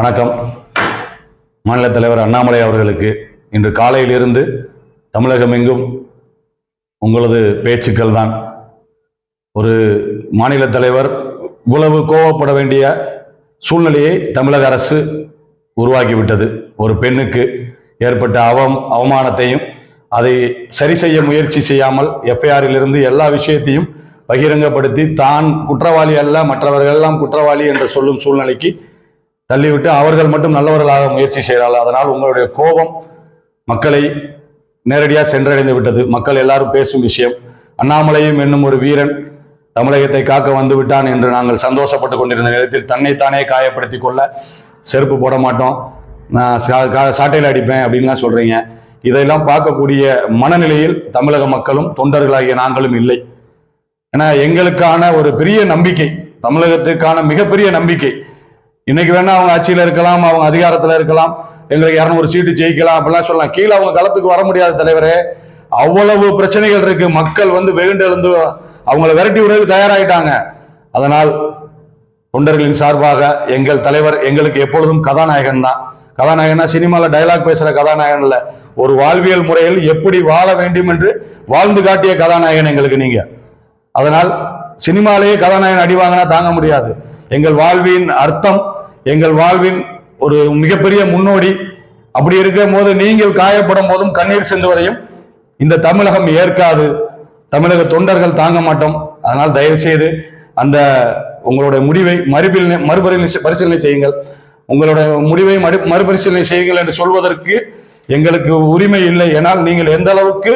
வணக்கம். மாநில தலைவர் அண்ணாமலை அவர்களுக்கு இன்று காலையிலிருந்து தமிழகம் எங்கும் உங்களது பேச்சுக்கள் தான். ஒரு மாநில தலைவர் இவ்வளவு கோவப்பட வேண்டிய சூழ்நிலையை தமிழக அரசு உருவாக்கிவிட்டது. ஒரு பெண்ணுக்கு ஏற்பட்ட அவம் அவமானத்தையும் அதை சரி செய்ய முயற்சி செய்யாமல் எஃப்ஐஆரிலிருந்து எல்லா விஷயத்தையும் பகிரங்கப்படுத்தி தான் குற்றவாளி அல்ல மற்றவர்கள் எல்லாம் குற்றவாளி என்று சொல்லும் சூழ்நிலைக்கு தள்ளிவிட்டு அவர்கள் மட்டும் நல்லவர்களாக முயற்சி செய்கிறார்கள் அதனால் உங்களுடைய கோபம் மக்களை நேரடியாக சென்றடைந்து விட்டது. மக்கள் எல்லாரும் பேசும் விஷயம் அண்ணாமலையும் என்னும் ஒரு வீரன் தமிழகத்தை காக்க வந்து விட்டான் என்று நாங்கள் சந்தோஷப்பட்டு கொண்டிருந்த நேரத்தில் தன்னைத்தானே காயப்படுத்தி கொள்ள செருப்பு போட மாட்டோம். நான் சா- கா- சாட்டையில் அடிப்பேன் அப்படின்லாம் சொல்றீங்க. இதையெல்லாம் பார்க்கக்கூடிய மனநிலையில் தமிழக மக்களும் தொண்டர்களாகிய நாங்களும் இல்லை. ஏன்னா எங்களுக்கான ஒரு பெரிய நம்பிக்கை தமிழகத்துக்கான மிகப்பெரிய நம்பிக்கை இன்னைக்கு வேணா அவங்க ஆட்சியில் இருக்கலாம் அவங்க அதிகாரத்தில் இருக்கலாம் எங்களுக்கு இரநூறு சீட்டு ஜெயிக்கலாம் அப்படிலாம் சொல்லலாம். கீழே அவங்க களத்துக்கு வர முடியாத தலைவரே அவ்வளவு பிரச்சனைகள் இருக்கு. மக்கள் வந்து வெகுண்டெழுந்து அவங்கள விரட்டி விடுறதுக்கு தயாராகிட்டாங்க அதனால் தொண்டர்களின் சார்பாக எங்கள் தலைவர் எங்களுக்கு எப்பொழுதும் கதாநாயகன் தான். கதாநாயகனா சினிமாவில் டைலாக் பேசுற கதாநாயகன் இல்லை. ஒரு வாழ்வியல் முறையில் எப்படி வாழ வேண்டும் என்று வாழ்ந்து காட்டிய கதாநாயகன் எங்களுக்கு நீங்க. அதனால் சினிமாலேயே கதாநாயகன் அடி வாங்கினா தாங்க முடியாது. எங்கள் வாழ்வின் அர்த்தம் எங்கள் வாழ்வின் ஒரு மிகப்பெரிய முன்னோடி. அப்படி இருக்கும் போது நீங்கள் காயப்படும் போதும் கண்ணீர் சிந்துவதையும் இந்த தமிழகம் ஏற்காது. தமிழக தொண்டர்கள் தாங்க மாட்டோம். அதனால் தயவு செய்து அந்த உங்களுடைய முடிவை மறுபரிசீலனை மறுபரிசீலனை பரிசீலனை செய்யுங்கள். உங்களுடைய முடிவை மறு மறுபரிசீலனை செய்யுங்கள் என்று சொல்வதற்கு எங்களுக்கு உரிமை இல்லை ஏனால் நீங்கள் எந்த அளவுக்கு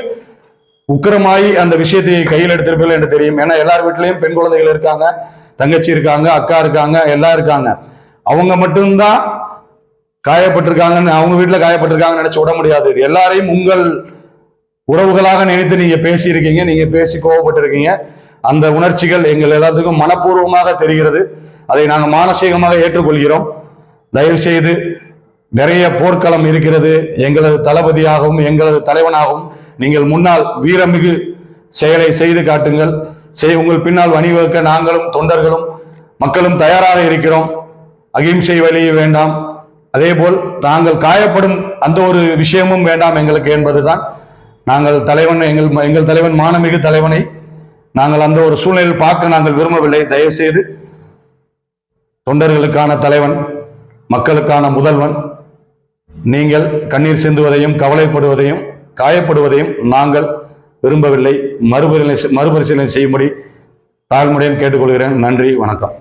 உக்கிரமாயி அந்த விஷயத்தை கையில் எடுத்திருப்பீர்கள் என்று தெரியும். ஏன்னா எல்லார் வீட்லேயும் பெண் குழந்தைகள் இருக்காங்க தங்கச்சி இருக்காங்க அக்கா இருக்காங்க எல்லாம் இருக்காங்க. அவங்க மட்டும்தான் காயப்பட்டிருக்காங்கன்னு அவங்க வீட்டில் காயப்பட்டிருக்காங்கன்னு நினைச்சு விட முடியாது. எல்லாரையும் உங்கள் உறவுகளாக நினைத்து நீங்க பேசியிருக்கீங்க நீங்க பேசி கோவப்பட்டிருக்கீங்க. அந்த உணர்ச்சிகள் எங்கள் எல்லாத்துக்கும் மனப்பூர்வமாக தெரிகிறது. அதை நாங்கள் மானசீகமாக ஏற்றுக்கொள்கிறோம். தயவு செய்து நிறைய போர்க்களம் இருக்கிறது. எங்களது தளபதியாகவும் எங்களது தலைவனாகவும் நீங்கள் முன்னால் வீரமிகு செயலை செய்து காட்டுங்கள். செய் உங்கள் பின்னால் வணிவகுக்க நாங்களும் தொண்டர்களும் மக்களும் தயாராக இருக்கிறோம். அகிம்சை வழி வேண்டாம். அதேபோல் நாங்கள் காயப்படும் அந்த ஒரு விஷயமும் வேண்டாம் எங்களுக்கு என்பதுதான். நாங்கள் தலைவன் எங்கள் எங்கள் தலைவன் மானமிகு தலைவனை நாங்கள் அந்த ஒரு சூழ்நிலையில் பார்க்க நாங்கள் விரும்பவில்லை. தயவுசெய்து தொண்டர்களுக்கான தலைவன் மக்களுக்கான முதல்வன் நீங்கள் கண்ணீர் சிந்துவதையும் கவலைப்படுவதையும் காயப்படுவதையும் நாங்கள் விரும்பவில்லை. மறுபரிசீலனை மறுபரிசீலனை செய்யும்படி தாழ்மையுடன் கேட்டுக்கொள்கிறேன். நன்றி வணக்கம்.